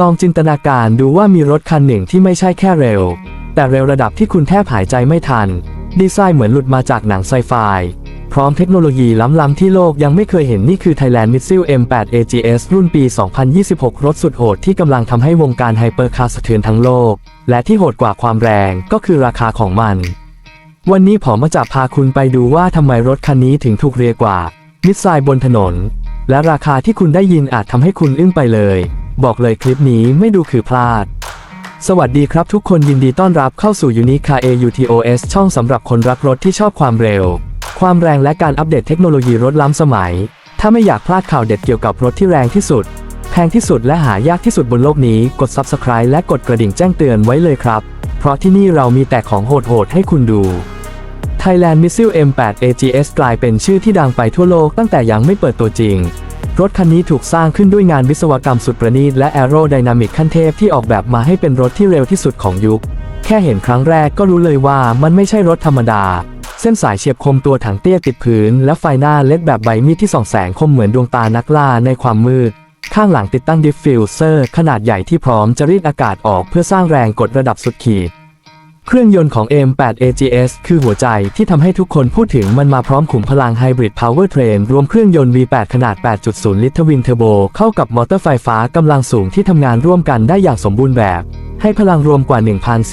ลองจินตนาการดูว่ามีรถคันหนึ่งที่ไม่ใช่แค่เร็ว แต่เร็วระดับที่คุณแทบหายใจไม่ทัน ดีไซน์เหมือนหลุดมาจากหนังไซไฟ พร้อมเทคโนโลยีล้ำๆที่โลกยังไม่เคยเห็นนี่คือ Thailand Missile M8 AGS รุ่นปี 2026 รถสุดโหดที่กำลังทำให้วงการไฮเปอร์คาร์สะเทือนทั้งโลก และที่โหดกว่าความแรงก็คือราคาของมัน วันนี้ผมมาจะพาคุณไปดูว่าทำไมรถคันนี้ถึงถูกเรียกว่ามิสไซล์บนถนน และราคาที่คุณได้ยินอาจทำให้คุณอึ้งไปเลย บอกเลยคลิปนี้ไม่ดูคือพลาด สวัสดีครับทุกคนยินดีต้อนรับเข้าสู่ Unique Car AUTOS ช่องสำหรับคนรักรถที่ชอบความเร็ว ความแรงและการอัปเดตเทคโนโลยีรถล้ำสมัย ถ้าไม่อยากพลาดข่าวเด็ดเกี่ยวกับรถที่แรงที่สุด แพงที่สุดและหายากที่สุดบนโลกนี้กด Subscribe และกดกระดิ่งแจ้งเตือนไว้เลยครับ เพราะที่นี่เรามีแต่ของโหดๆให้คุณดู Thailand Missile M8 AGS กลายเป็นชื่อที่ดังไปทั่วโลกตั้งแต่ยังไม่เปิดตัวจริง รถคันนี้ถูกสร้างขึ้นด้วยงานวิศวกรรมสุดประณีตและแอโรไดนามิกขั้นเทพที่ออกแบบมาให้เป็นรถที่เร็วที่สุดของยุค แค่เห็นครั้งแรกก็รู้เลยว่ามันไม่ใช่รถธรรมดา เส้นสายเฉียบคมตัวถังเตี้ยติดพื้น และไฟหน้าเล็กแบบใบมีดที่ส่องแสงคมเหมือนดวงตานักล่าในความมืด ข้างหลังติดตั้งดิฟฟิวเซอร์ขนาดใหญ่ที่พร้อมจะรีดอากาศออกเพื่อสร้างแรงกดระดับสุดขีด เครื่องยนต์ของ M8 AGS คือหัวใจที่ทำให้ทุกคนพูดถึงมันมาพร้อมขุมพลังไฮบริดพาวเวอร์เทรนรวมเครื่องยนต์ V8 ขนาด 8.0 ลิตรทวินเทอร์โบ เข้ากับมอเตอร์ไฟฟ้ากำลังสูงที่ทำงานร่วมกันได้อย่างสมบูรณ์แบบ ให้พลังรวมกว่า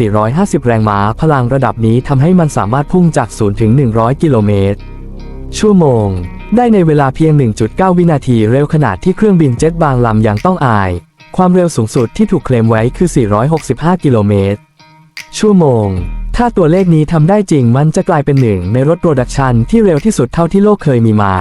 1,450 แรงม้า พลังระดับนี้ทำให้มันสามารถพุ่งจาก 0 ถึง 100 กิโลเมตร ชั่วโมง ได้ในเวลาเพียง 1.9 วินาทีเร็วขนาดที่เครื่องบินเจ็ตบางลำยังต้องอาย ความเร็วสูงสุดที่ถูกเคลมไว้คือ 465 กิโลเมตร ชั่วโมง ถ้าตัวเลขนี้ทำได้จริงมันจะกลายเป็นหนึ่งในรถโปรดักชันที่เร็วที่สุดเท่าที่โลกเคยมีมา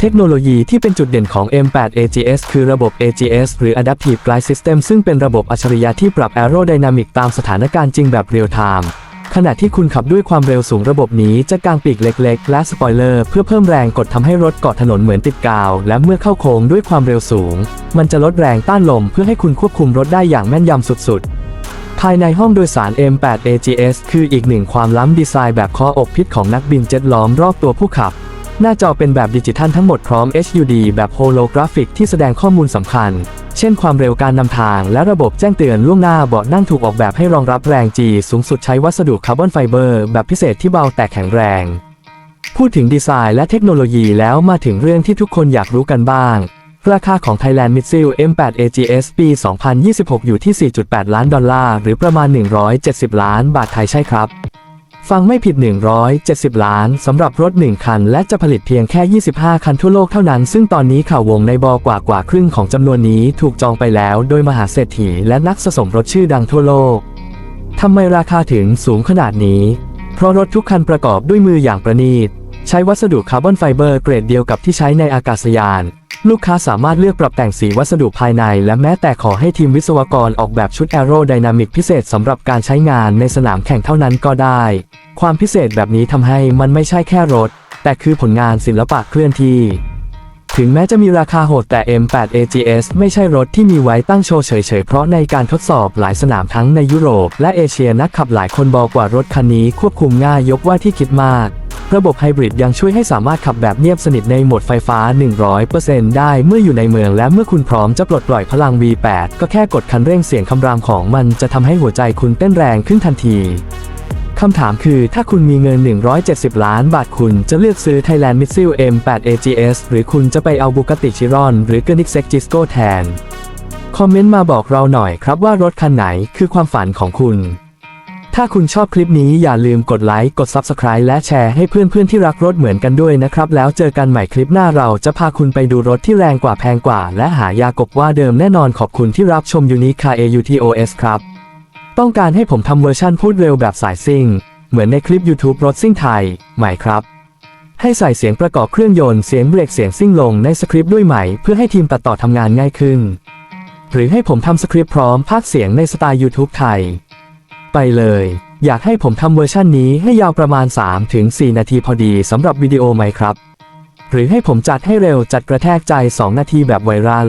เทคโนโลยีที่เป็นจุดเด่นของ M8 AGS คือระบบ AGS หรือ Adaptive Glide System ซึ่งเป็นระบบอัจฉริยะที่ปรับ Aerodynamic ตามสถานการณ์จริงแบบเรียลไทม์ ขณะที่คุณขับด้วยความเร็วสูงระบบนี้จะกางปีกเล็กๆ และสปอยเลอร์เพื่อเพิ่มแรงกดทำให้รถเกาะถนนเหมือนติดกาว และเมื่อเข้าโค้งด้วยความเร็วสูง มันจะลดแรงต้านลมเพื่อให้คุณควบคุมรถได้อย่างแม่นยำสุดๆ ภายในห้องโดยสาร M8 AGS คืออีกหนึ่งความล้ำดีไซน์แบบคออกพิษของนักบินเจ็ตล้อมรอบตัวผู้ขับ หน้าจอเป็นแบบดิจิทัลทั้งหมดพร้อม HUD แบบโฮโลกราฟิกที่แสดงข้อมูลสำคัญ เช่นความเร็วการนำทางและระบบแจ้งเตือนล่วงหน้าเบาะนั่งถูกออกแบบให้รองรับแรง G สูงสุดใช้วัสดุคาร์บอนไฟเบอร์แบบพิเศษที่เบาแต่แข็งแรง พูดถึงดีไซน์และเทคโนโลยีแล้วมาถึงเรื่องที่ทุกคนอยากรู้กันบ้าง ราคาของ Thailand Missile M8 AGS ปี 2026 อยู่ที่ 4.8 ล้านดอลลาร์ หรือประมาณ 170 ล้านบาทไทยใช่ครับ ฟังไม่ผิด 170 ล้านสำหรับรถ 1 คัน และจะผลิตเพียงแค่ 25 คันทั่วโลกเท่านั้น ซึ่งตอนนี้ข่าววงในบอกว่ากว่าครึ่งของจำนวนนี้ถูกจองไปแล้วโดยมหาเศรษฐีและนักสะสมรถชื่อดังทั่วโลกทำไมราคาถึงสูงขนาดนี้ เพราะรถทุกคันประกอบด้วยมืออย่างประณีต ใช้วัสดุคาร์บอนไฟเบอร์เกรดเดียวกับที่ใช้ในอากาศยาน ลูกค้าสามารถเลือกปรับแต่งสีวัสดุภายใน และแม้แต่ขอให้ทีมวิศวกรออกแบบชุดแอโรไดนามิกพิเศษสำหรับการใช้งานในสนามแข่งเท่านั้นก็ได้ ความพิเศษแบบนี้ทำให้มันไม่ใช่แค่รถ แต่คือผลงานศิลปะเคลื่อนที่ ถึงแม้จะมีราคาโหดแต่ M8 AGS ไม่ใช่รถที่มีไว้ตั้งโชว์เฉยๆ เพราะในการทดสอบหลายสนามทั้งในยุโรป และเอเชียนักขับหลายคนบอกว่ารถคันนี้ควบคุมง่ายยกว่าที่คิดมาก ระบบไฮบริดยังช่วยให้สามารถขับแบบเงียบสนิทในโหมดไฟฟ้า 100%ได้เมื่ออยู่ในเมืองและเมื่อคุณพร้อมจะปลดปล่อยพลัง V8 ก็แค่กดคันเร่งเสียงคำรามของมันจะทำให้หัวใจคุณเต้นแรงขึ้นทันทีคำถามคือถ้าคุณมีเงิน 170 ล้านบาทคุณจะเลือกซื้อ Thailand Missile M8 AGS หรือคุณจะไปเอา Bugatti Chiron หรือ Koenigsegg Gisco แทน คอมเมนต์มาบอกเราหน่อยครับว่ารถคันไหนคือความฝันของคุณ ถ้าคุณชอบคลิปนี้อย่าลืมกดไลค์ กด Subscribe และแชร์ให้เพื่อนๆที่รักรถเหมือนกันด้วยนะครับ แล้วเจอกันใหม่คลิปหน้าเราจะพาคุณไปดูรถที่แรงกว่าแพงกว่า และหายากบว่าเดิมแน่นอนขอบคุณที่รับชม Unique Car AUTOS ครับ ต้องการให้ผมทำเวอร์ชั่นพูดเร็วแบบสายซิ่ง เหมือนในคลิป YouTube รถซิ่งไทย ใหม่ครับ ให้ใส่เสียงประกอบเครื่องยนต์เสียงเบรกเสียงซิ่งลงในสคริปต์ด้วยไหมเพื่อให้ทีมตัดต่อทำงานง่ายขึ้น หรือให้ผมทำสคริปต์พร้อมพากเสียงในสไตล์ YouTube ไทย ไปเลย อยากให้ผมทำเวอร์ชั่นนี้ให้ยาวประมาณ 3-4 นาทีพอดีสำหรับวิดีโอไหมครับ หรือให้ผมจัดให้เร็วจัดกระแทกใจ 2 นาทีแบบไวรัล